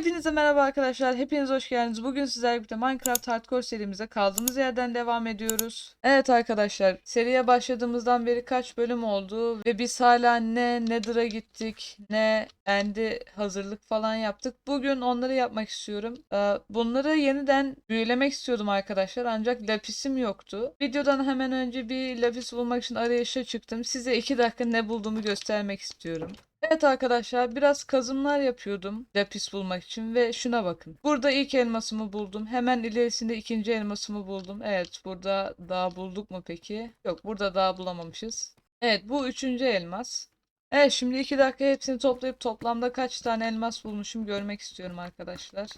Hepinize merhaba arkadaşlar. Hepiniz hoş geldiniz. Bugün sizlerle birlikte Minecraft Hardcore serimize kaldığımız yerden devam ediyoruz. Evet arkadaşlar, seriye başladığımızdan beri kaç bölüm oldu ve biz hala ne Nether'a gittik, ne End'e hazırlık falan yaptık. Bugün onları yapmak istiyorum. Ee, Bunları yeniden büyülemek istiyordum arkadaşlar ancak lapisim yoktu. Videodan hemen önce bir lapis bulmak için arayışa çıktım. Size 2 dakika ne bulduğumu göstermek istiyorum. Evet arkadaşlar biraz kazımlar yapıyordum lapis bulmak için ve şuna bakın. Burada ilk elmasımı buldum. Hemen ilerisinde ikinci elmasımı buldum. Evet burada daha bulduk mu peki? Yok burada daha bulamamışız. Evet bu üçüncü elmas. Evet şimdi iki dakika hepsini toplayıp toplamda kaç tane elmas bulmuşum görmek istiyorum arkadaşlar.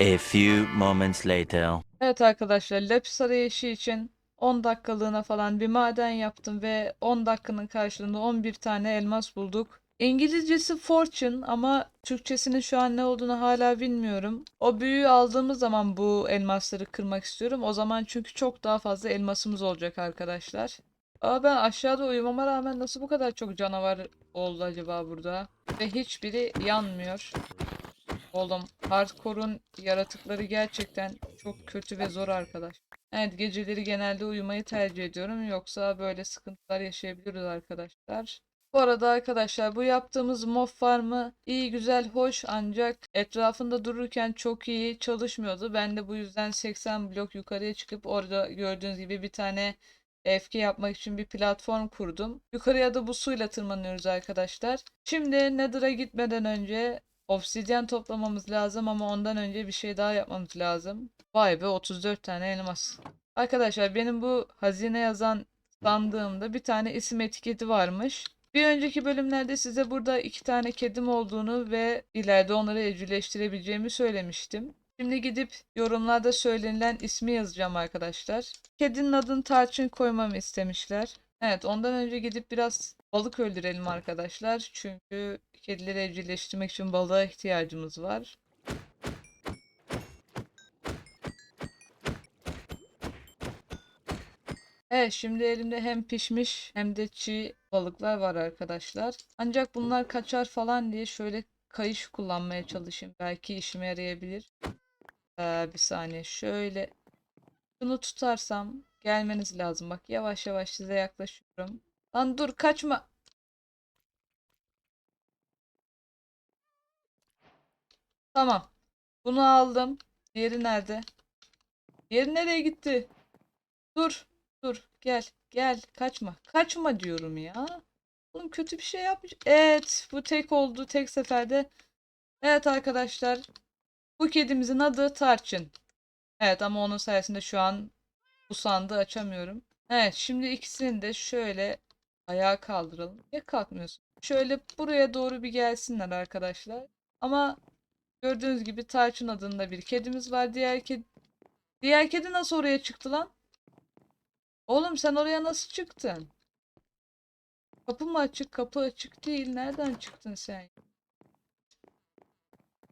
A few moments later. Evet arkadaşlar lapis arayışı için 10 dakikalığına falan bir maden yaptım ve 10 dakikanın karşılığında 11 tane elmas bulduk. İngilizcesi fortune ama Türkçesinin şu an ne olduğunu hala bilmiyorum. O büyüyü aldığımız zaman bu elmasları kırmak istiyorum. O zaman çünkü çok daha fazla elmasımız olacak arkadaşlar. Aa ben aşağıda uyumama rağmen nasıl bu kadar çok canavar oldu acaba burada? Ve hiçbiri yanmıyor. Oğlum hardcore'un yaratıkları gerçekten çok kötü ve zor arkadaş. Evet geceleri genelde uyumayı tercih ediyorum. Yoksa böyle sıkıntılar yaşayabiliriz arkadaşlar. Bu arada arkadaşlar bu yaptığımız mob farmı iyi güzel hoş ancak etrafında dururken çok iyi çalışmıyordu. Ben de bu yüzden 80 blok yukarıya çıkıp orada gördüğünüz gibi bir tane FK yapmak için bir platform kurdum. Yukarıya da bu suyla tırmanıyoruz arkadaşlar. Şimdi Nether'a gitmeden önce obsidyen toplamamız lazım ama ondan önce bir şey daha yapmamız lazım. Vay be 34 tane elmas. Arkadaşlar benim bu hazine yazan sandığımda bir tane isim etiketi varmış. Bir önceki bölümlerde size burada iki tane kedim olduğunu ve ileride onları evcilleştirebileceğimi söylemiştim. Şimdi gidip yorumlarda söylenilen ismi yazacağım arkadaşlar. Kedinin adını Tarçın koymamı istemişler. Evet ondan önce gidip biraz balık öldürelim arkadaşlar. Çünkü kedileri evcilleştirmek için balığa ihtiyacımız var. Evet şimdi elimde hem pişmiş hem de çiğ balıklar var arkadaşlar. Ancak bunlar kaçar falan diye şöyle kayış kullanmaya çalışayım. Belki işime yarayabilir. Ee, bir saniye şöyle şunu tutarsam gelmeniz lazım. Bak yavaş yavaş size yaklaşıyorum. Lan dur kaçma. Tamam. Bunu aldım. Diğeri nerede? Diğeri nereye gitti? Dur. Dur. Gel. Gel. Kaçma. Kaçma diyorum ya. Oğlum kötü bir şey yapmış. Evet. Bu tek oldu. Tek seferde. Evet arkadaşlar. Bu kedimizin adı Tarçın. Evet ama onun sayesinde şu an bu sandığı açamıyorum. Evet şimdi ikisini de şöyle ayağa kaldıralım. Niye kalkmıyorsun? Şöyle buraya doğru bir gelsinler arkadaşlar. Ama gördüğünüz gibi Tarçın adında bir kedimiz var. Diğer kedi Diğer kedi nasıl oraya çıktı lan? Oğlum sen oraya nasıl çıktın? Kapı mı açık? Kapı açık değil. Nereden çıktın sen?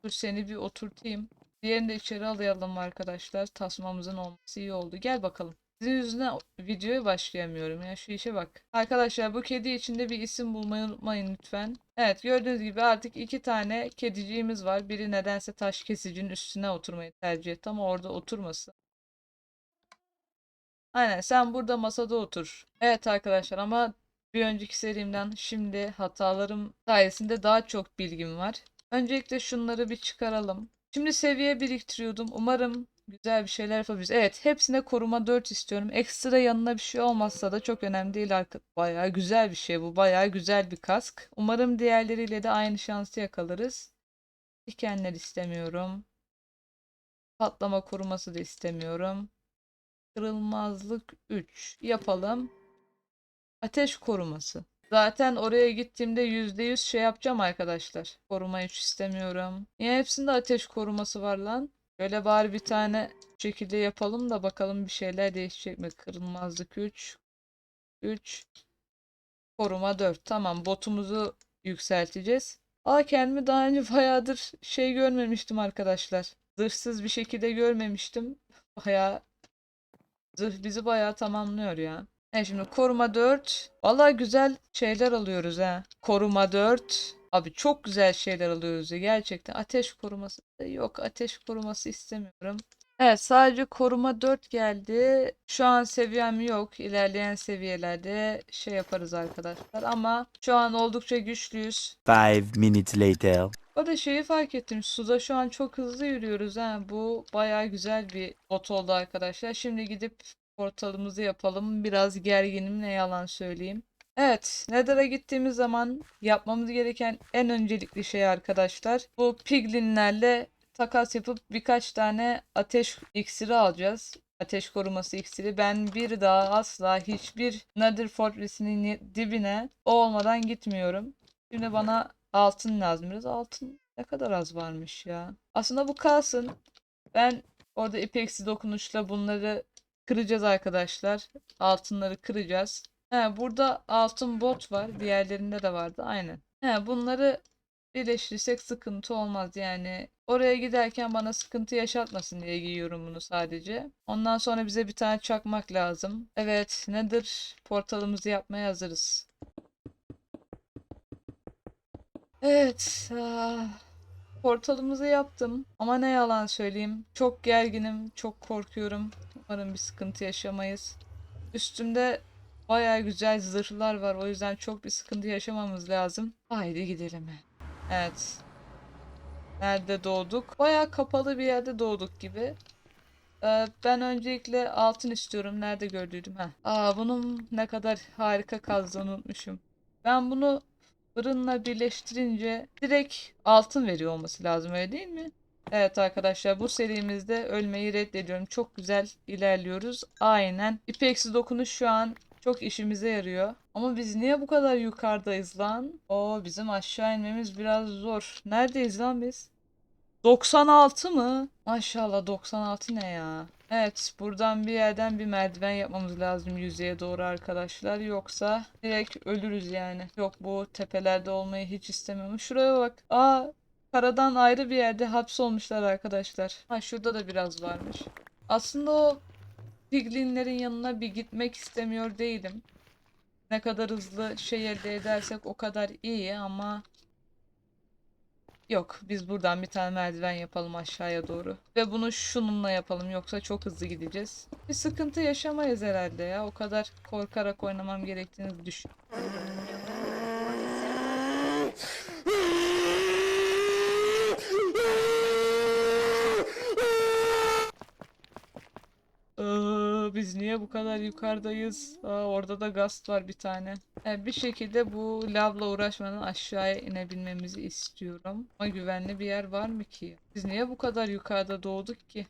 Dur seni bir oturtayım. Diğerini de içeri alayalım arkadaşlar. Tasmamızın olması iyi oldu. Gel bakalım. Sizin yüzünden videoya başlayamıyorum ya. Şu işe bak. Arkadaşlar bu kedi içinde bir isim bulmayı unutmayın lütfen. Evet gördüğünüz gibi artık iki tane kediciğimiz var. Biri nedense taş kesicinin üstüne oturmayı tercih etti ama orada oturmasın. Aynen sen burada masada otur. Evet arkadaşlar ama bir önceki serimden şimdi hatalarım sayesinde daha çok bilgim var. Öncelikle şunları bir çıkaralım. Şimdi seviye biriktiriyordum. Umarım güzel bir şeyler yapabiliriz. Evet hepsine koruma 4 istiyorum. Ekstra yanına bir şey olmazsa da çok önemli değil. Bayağı güzel bir şey bu. Bayağı güzel bir kask. Umarım diğerleriyle de aynı şansı yakalarız. Dikenler istemiyorum. Patlama koruması da istemiyorum. Kırılmazlık 3 yapalım. Ateş koruması. Zaten oraya gittiğimde %100 şey yapacağım arkadaşlar. Koruma 3 istemiyorum. Niye hepsinde ateş koruması var lan? Şöyle bari bir tane şekilde yapalım da bakalım bir şeyler değişecek mi? Kırılmazlık 3. 3. Koruma 4. Tamam botumuzu yükselteceğiz. Aa kendimi daha önce bayağıdır şey görmemiştim arkadaşlar. Zırhsız bir şekilde görmemiştim. Bayağı Zırh bizi bayağı tamamlıyor ya. E şimdi koruma 4. Valla güzel şeyler alıyoruz ha. Koruma 4. Abi çok güzel şeyler alıyoruz ya gerçekten. Ateş koruması. Yok ateş koruması istemiyorum. Evet sadece koruma 4 geldi. Şu an seviyem yok. İlerleyen seviyelerde şey yaparız arkadaşlar. Ama şu an oldukça güçlüyüz. Five minutes later. O da şeyi fark ettim. Suda şu an çok hızlı yürüyoruz. Ha. Bu bayağı güzel bir bot oldu arkadaşlar. Şimdi gidip portalımızı yapalım. Biraz gerginim ne yalan söyleyeyim. Evet, Nether'a gittiğimiz zaman yapmamız gereken en öncelikli şey arkadaşlar. Bu piglinlerle takas yapıp birkaç tane ateş iksiri alacağız. Ateş koruması iksiri. Ben bir daha asla hiçbir Nether Fortress'inin dibine o olmadan gitmiyorum. Şimdi bana altın lazım. Biraz altın ne kadar az varmış ya. Aslında bu kalsın. Ben orada ipeksi dokunuşla bunları kıracağız arkadaşlar. Altınları kıracağız. He, burada altın bot var. Diğerlerinde de vardı. Aynen. He, bunları birleştirirsek sıkıntı olmaz. Yani oraya giderken bana sıkıntı yaşatmasın diye giyiyorum bunu sadece. Ondan sonra bize bir tane çakmak lazım. Evet, nedir? Portalımızı yapmaya hazırız. Evet. Portalımızı yaptım. Ama ne yalan söyleyeyim. Çok gerginim. Çok korkuyorum. Umarım bir sıkıntı yaşamayız. Üstümde Baya güzel zırhlar var. O yüzden çok bir sıkıntı yaşamamız lazım. Haydi gidelim. Evet. Nerede doğduk? Baya kapalı bir yerde doğduk gibi. Ee, ben öncelikle altın istiyorum. Nerede gördüydüm? Heh. Aa bunun ne kadar harika kazdığını unutmuşum. Ben bunu fırınla birleştirince direkt altın veriyor olması lazım öyle değil mi? Evet arkadaşlar bu serimizde ölmeyi reddediyorum. Çok güzel ilerliyoruz. Aynen. İpeksi dokunuş şu an çok işimize yarıyor. Ama biz niye bu kadar yukarıdayız lan? Oo bizim aşağı inmemiz biraz zor. Neredeyiz lan biz? 96 mı? Maşallah 96 ne ya? Evet buradan bir yerden bir merdiven yapmamız lazım yüzeye doğru arkadaşlar. Yoksa direkt ölürüz yani. Yok bu tepelerde olmayı hiç istemiyorum. Şuraya bak. Aa karadan ayrı bir yerde hapsolmuşlar arkadaşlar. Ha şurada da biraz varmış. Aslında o Piglinlerin yanına bir gitmek istemiyor değilim. Ne kadar hızlı şey elde edersek o kadar iyi ama yok biz buradan bir tane merdiven yapalım aşağıya doğru ve bunu şununla yapalım yoksa çok hızlı gideceğiz. Bir sıkıntı yaşamayız herhalde ya o kadar korkarak oynamam gerektiğini düşün. Aa, biz niye bu kadar yukarıdayız? Aa, orada da gast var bir tane. Yani bir şekilde bu lavla uğraşmadan aşağıya inebilmemizi istiyorum. Ama güvenli bir yer var mı ki? Biz niye bu kadar yukarıda doğduk ki?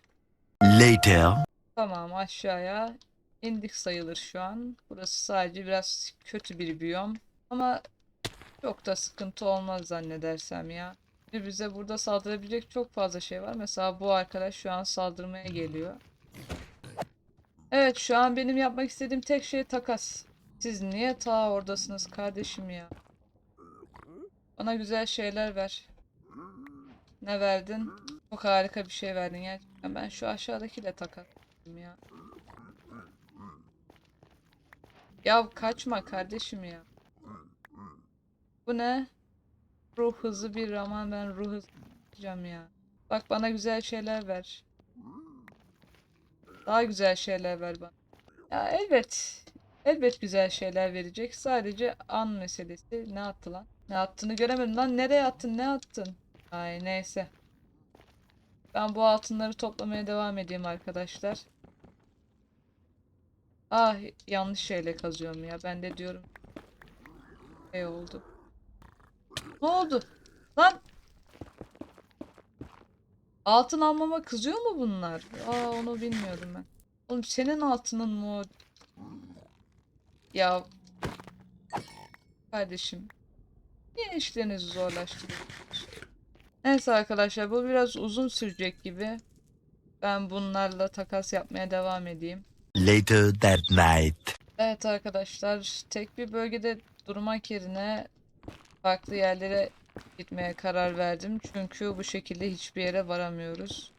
Later. Tamam aşağıya indik sayılır şu an. Burası sadece biraz kötü bir biyom. Ama çok da sıkıntı olmaz zannedersem ya. Bize burada saldırabilecek çok fazla şey var. Mesela bu arkadaş şu an saldırmaya geliyor. Evet şu an benim yapmak istediğim tek şey takas. Siz niye ta oradasınız kardeşim ya? Bana güzel şeyler ver. Ne verdin? Çok harika bir şey verdin gerçekten. Ben şu aşağıdakiyle edeyim ya. Ya kaçma kardeşim ya. Bu ne? Ruh hızı bir aman ben ruh hızı ya. Bak bana güzel şeyler ver. Daha güzel şeyler ver bana. Ya elbet. Elbet güzel şeyler verecek. Sadece an meselesi. Ne attı lan? Ne attığını göremedim lan. Nereye attın? Ne attın? Ay neyse. Ben bu altınları toplamaya devam edeyim arkadaşlar. Ah yanlış şeyle kazıyorum ya. Ben de diyorum. Ne oldu? Ne oldu? Lan Altın almama kızıyor mu bunlar? Aa onu bilmiyordum ben. Oğlum senin altının mı o? Ya kardeşim niye işlerinizi zorlaştırıyorsunuz? Neyse arkadaşlar bu biraz uzun sürecek gibi. Ben bunlarla takas yapmaya devam edeyim. Later that night. Evet arkadaşlar tek bir bölgede durmak yerine farklı yerlere gitmeye karar verdim. Çünkü bu şekilde hiçbir yere varamıyoruz.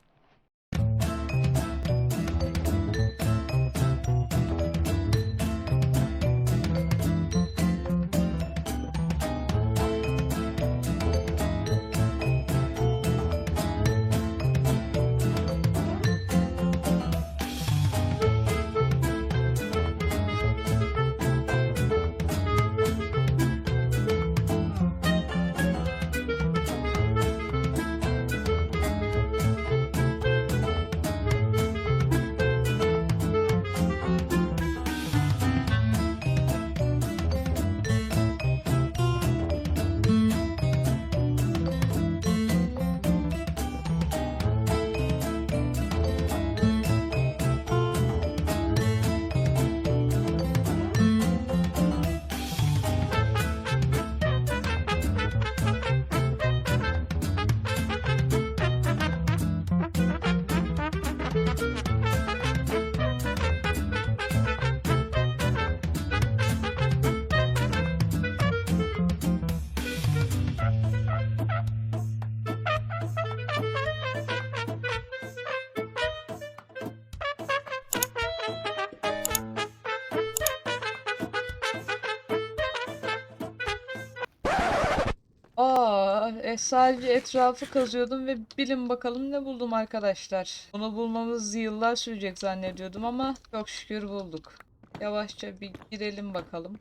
E, sadece etrafı kazıyordum ve bilin bakalım ne buldum arkadaşlar. Bunu bulmamız yıllar sürecek zannediyordum ama çok şükür bulduk. Yavaşça bir girelim bakalım.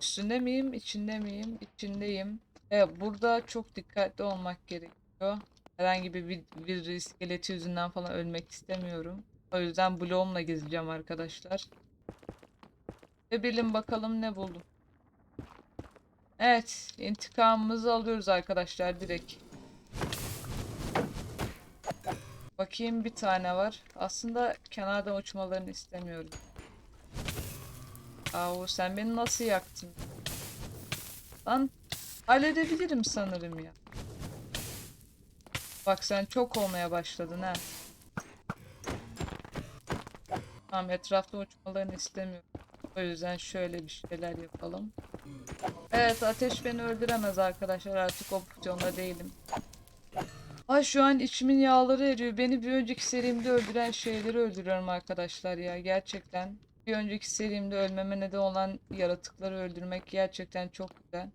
Üstünde miyim, içinde miyim? İçindeyim. Evet, burada çok dikkatli olmak gerekiyor. Herhangi bir, bir, bir iskeleti yüzünden falan ölmek istemiyorum. O yüzden bloğumla gezeceğim arkadaşlar. Ve bilin bakalım ne buldum. Evet, intikamımızı alıyoruz arkadaşlar direkt. Bakayım bir tane var. Aslında kenardan uçmalarını istemiyorum. Aa, sen beni nasıl yaktın? Lan halledebilirim sanırım ya. Bak sen çok olmaya başladın ha. Tamam etrafta uçmalarını istemiyorum. O yüzden şöyle bir şeyler yapalım. Evet ateş beni öldüremez arkadaşlar artık o pozisyonda değilim. Ay şu an içimin yağları eriyor. Beni bir önceki serimde öldüren şeyleri öldürüyorum arkadaşlar ya gerçekten. Bir önceki serimde ölmeme neden olan yaratıkları öldürmek gerçekten çok güzel.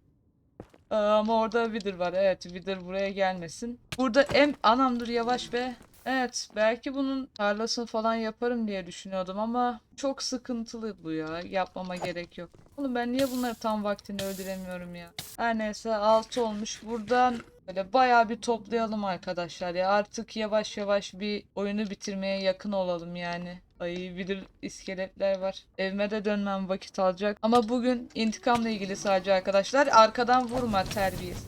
Aa, Ama orada Wither var. Evet Wither buraya gelmesin. Burada em anam dur yavaş be. Evet belki bunun tarlasını falan yaparım diye düşünüyordum ama çok sıkıntılı bu ya. Yapmama gerek yok. Oğlum ben niye bunları tam vaktinde öldüremiyorum ya? Her neyse 6 olmuş. Buradan böyle bayağı bir toplayalım arkadaşlar ya. Artık yavaş yavaş bir oyunu bitirmeye yakın olalım yani. Ay bir iskeletler var. Evime de dönmem vakit alacak. Ama bugün intikamla ilgili sadece arkadaşlar. Arkadan vurma terbiyesiz.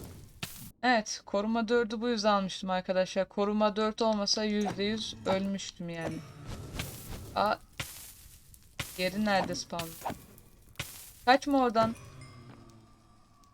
Evet, koruma 4'ü bu yüzden almıştım arkadaşlar. Koruma 4 olmasa %100 ölmüştüm yani. Aa, yeri nerede spawn? Kaçma oradan.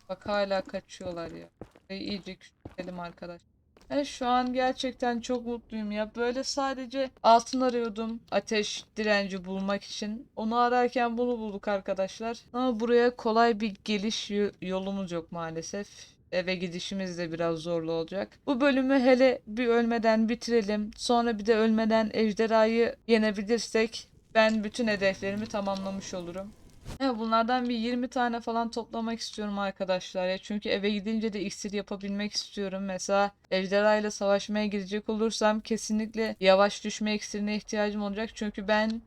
Bak hala kaçıyorlar ya. Ve iyice küçültelim arkadaş. Evet, şu an gerçekten çok mutluyum ya. Böyle sadece altın arıyordum. Ateş direnci bulmak için. Onu ararken bunu bulduk arkadaşlar. Ama buraya kolay bir geliş yo- yolumuz yok maalesef. Eve gidişimiz de biraz zorlu olacak. Bu bölümü hele bir ölmeden bitirelim. Sonra bir de ölmeden ejderhayı yenebilirsek ben bütün hedeflerimi tamamlamış olurum. Evet, bunlardan bir 20 tane falan toplamak istiyorum arkadaşlar ya. Çünkü eve gidince de iksir yapabilmek istiyorum. Mesela ejderha ile savaşmaya gidecek olursam kesinlikle yavaş düşme iksirine ihtiyacım olacak. Çünkü ben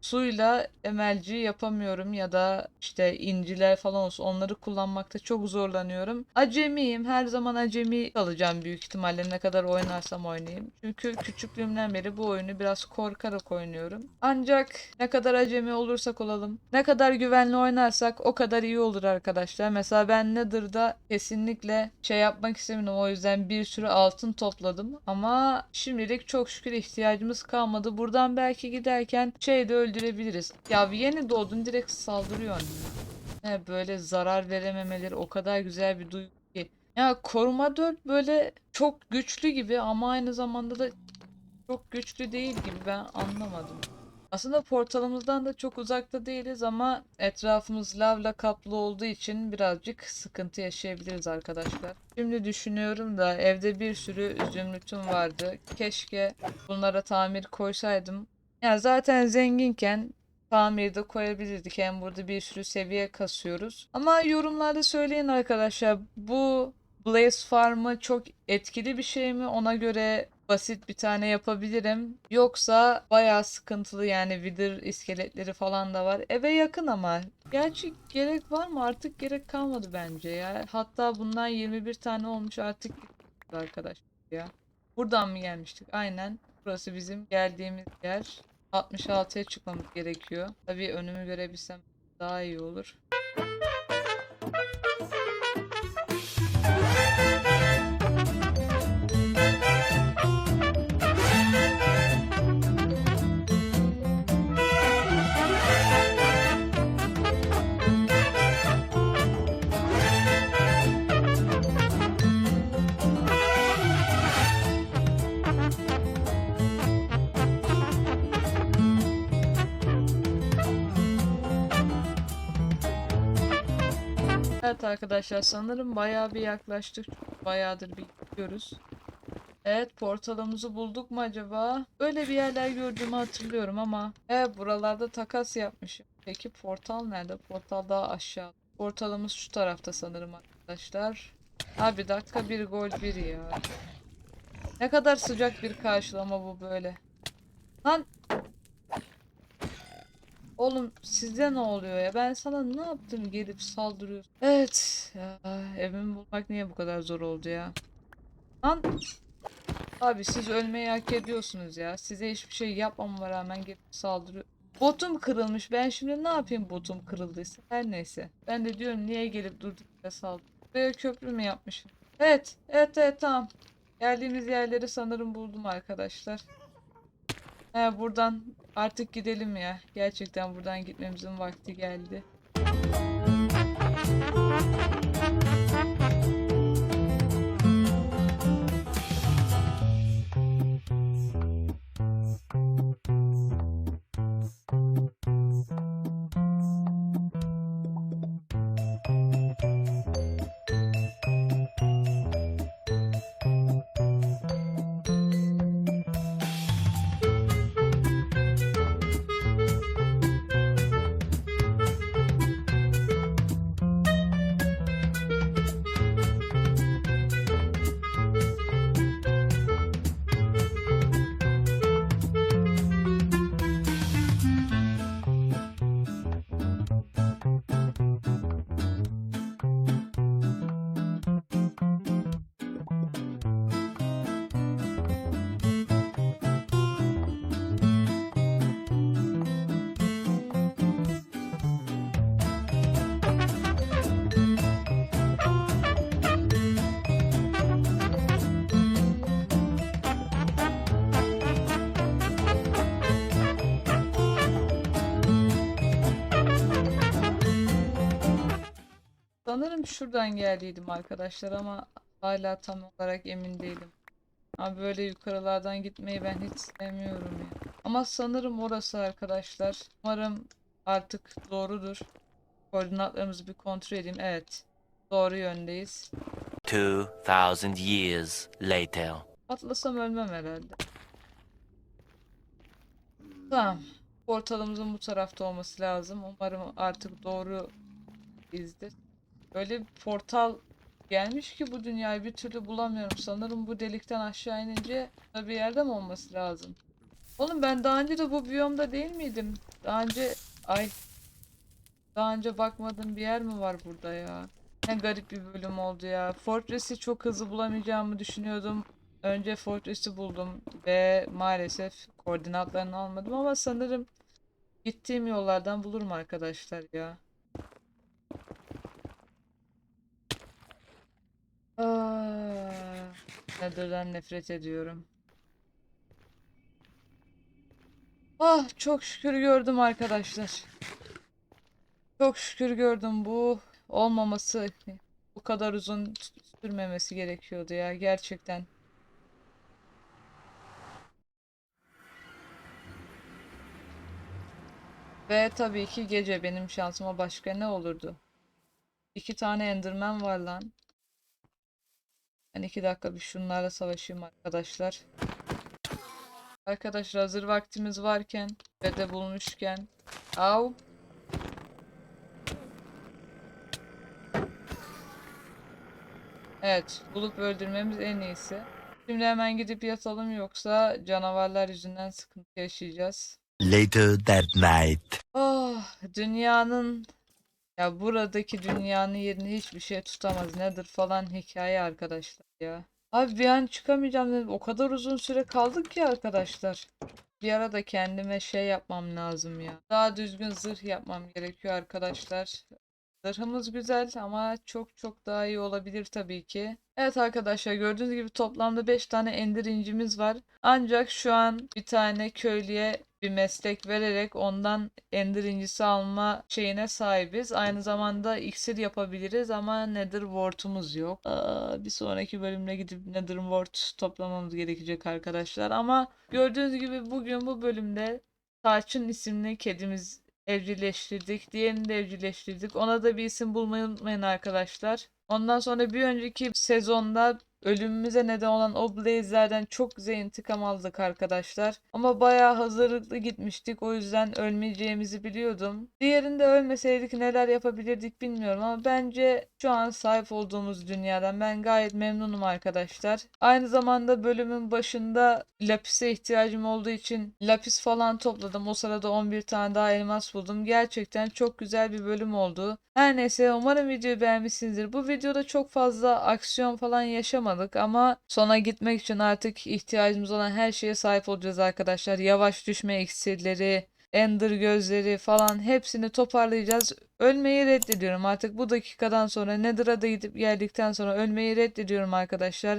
suyla emelci yapamıyorum ya da işte inciler falan olsun onları kullanmakta çok zorlanıyorum. Acemiyim. Her zaman acemi kalacağım büyük ihtimalle ne kadar oynarsam oynayayım. Çünkü küçüklüğümden beri bu oyunu biraz korkarak oynuyorum. Ancak ne kadar acemi olursak olalım, ne kadar güvenli oynarsak o kadar iyi olur arkadaşlar. Mesela ben Nether'da kesinlikle şey yapmak istemedim. O yüzden bir sürü altın topladım. Ama şimdilik çok şükür ihtiyacımız kalmadı. Buradan belki giderken şey de öldürebiliriz. Ya yeni doğdun direkt saldırıyorsun ya. He, böyle zarar verememeleri o kadar güzel bir duygu ki. Ya koruma 4 böyle çok güçlü gibi ama aynı zamanda da çok güçlü değil gibi ben anlamadım. Aslında portalımızdan da çok uzakta değiliz ama etrafımız lavla kaplı olduğu için birazcık sıkıntı yaşayabiliriz arkadaşlar. Şimdi düşünüyorum da evde bir sürü zümrütüm vardı. Keşke bunlara tamir koysaydım. Ya zaten zenginken tamiri de koyabilirdik. Hem burada bir sürü seviye kasıyoruz. Ama yorumlarda söyleyin arkadaşlar. Bu Blaze Farm'ı çok etkili bir şey mi? Ona göre basit bir tane yapabilirim. Yoksa bayağı sıkıntılı yani Wither iskeletleri falan da var. Eve yakın ama. Gerçi gerek var mı? Artık gerek kalmadı bence ya. Hatta bundan 21 tane olmuş artık arkadaşlar ya. Buradan mı gelmiştik? Aynen. Burası bizim geldiğimiz yer. 66'ya çıkmamız gerekiyor. Tabii önümü görebilsem daha iyi olur. Evet arkadaşlar sanırım bayağı bir yaklaştık. Bayağıdır bir gidiyoruz. Evet portalımızı bulduk mu acaba? Öyle bir yerler gördüğümü hatırlıyorum ama evet buralarda takas yapmışım. Peki portal nerede? Portal daha aşağı. Portalımız şu tarafta sanırım arkadaşlar. Abi dakika bir gol bir ya. Ne kadar sıcak bir karşılama bu böyle. Lan. Oğlum sizde ne oluyor ya? Ben sana ne yaptım gelip saldırıyorsun. Evet. Ya, evimi bulmak niye bu kadar zor oldu ya? Lan. Abi siz ölmeyi hak ediyorsunuz ya. Size hiçbir şey yapmamama rağmen gelip saldırıyor. Botum kırılmış. Ben şimdi ne yapayım botum kırıldıysa? Her neyse. Ben de diyorum niye gelip durduk yere saldırıyor. Buraya köprü mü yapmışım? Evet. Evet evet tamam. Geldiğimiz yerleri sanırım buldum arkadaşlar. He buradan artık gidelim ya. Gerçekten buradan gitmemizin vakti geldi. Sanırım şuradan geldiydim arkadaşlar ama hala tam olarak emin değilim. Ama böyle yukarılardan gitmeyi ben hiç sevmiyorum ya. Ama sanırım orası arkadaşlar. Umarım artık doğrudur. Koordinatlarımızı bir kontrol edeyim. Evet. Doğru yöndeyiz. 2000 years later. Atlasam ölmem herhalde. Tamam. Portalımızın bu tarafta olması lazım. Umarım artık doğru izdir. Böyle bir portal gelmiş ki bu dünyayı bir türlü bulamıyorum. Sanırım bu delikten aşağı inince bir yerde mi olması lazım? Oğlum ben daha önce de bu biyomda değil miydim? Daha önce ay daha önce bakmadığım bir yer mi var burada ya? Ne garip bir bölüm oldu ya. Fortress'i çok hızlı bulamayacağımı düşünüyordum. Önce Fortress'i buldum ve maalesef koordinatlarını almadım ama sanırım gittiğim yollardan bulurum arkadaşlar ya. Aa, Nether'dan nefret ediyorum. Ah çok şükür gördüm arkadaşlar. Çok şükür gördüm bu olmaması bu kadar uzun sürmemesi gerekiyordu ya gerçekten. Ve tabii ki gece benim şansıma başka ne olurdu? İki tane Enderman var lan. Ben iki dakika bir şunlarla savaşayım arkadaşlar. Arkadaşlar hazır vaktimiz varken ve de bulmuşken. Au. Evet, bulup öldürmemiz en iyisi. Şimdi hemen gidip yatalım yoksa canavarlar yüzünden sıkıntı yaşayacağız. Later that night. Ah, dünyanın ya buradaki dünyanın yerini hiçbir şey tutamaz. Nedir falan hikaye arkadaşlar ya. Abi bir an çıkamayacağım dedim. O kadar uzun süre kaldık ki arkadaşlar. Bir ara da kendime şey yapmam lazım ya. Daha düzgün zırh yapmam gerekiyor arkadaşlar. Zırhımız güzel ama çok çok daha iyi olabilir tabii ki. Evet arkadaşlar gördüğünüz gibi toplamda 5 tane ender incimiz var. Ancak şu an bir tane köylüye bir meslek vererek ondan ender incisi alma şeyine sahibiz. Aynı zamanda iksir yapabiliriz ama nether ward'umuz yok. Aa, bir sonraki bölümde gidip nether ward toplamamız gerekecek arkadaşlar. Ama gördüğünüz gibi bugün bu bölümde Tarçın isimli kedimiz evcilleştirdik. Diğerini de evcilleştirdik. Ona da bir isim bulmayı unutmayın arkadaşlar. Ondan sonra bir önceki sezonda ölümümüze neden olan o Blaze'lerden çok güzel intikam aldık arkadaşlar. Ama bayağı hazırlıklı gitmiştik. O yüzden ölmeyeceğimizi biliyordum. Diğerinde ölmeseydik neler yapabilirdik bilmiyorum ama bence şu an sahip olduğumuz dünyadan ben gayet memnunum arkadaşlar. Aynı zamanda bölümün başında lapise ihtiyacım olduğu için lapis falan topladım. O sırada 11 tane daha elmas buldum. Gerçekten çok güzel bir bölüm oldu. Her neyse umarım videoyu beğenmişsinizdir. Bu videoda çok fazla aksiyon falan yaşamadık ama sona gitmek için artık ihtiyacımız olan her şeye sahip olacağız arkadaşlar. Yavaş düşme iksirleri, Ender gözleri falan hepsini toparlayacağız. Ölmeyi reddediyorum artık bu dakikadan sonra Nether'a da gidip geldikten sonra ölmeyi reddediyorum arkadaşlar.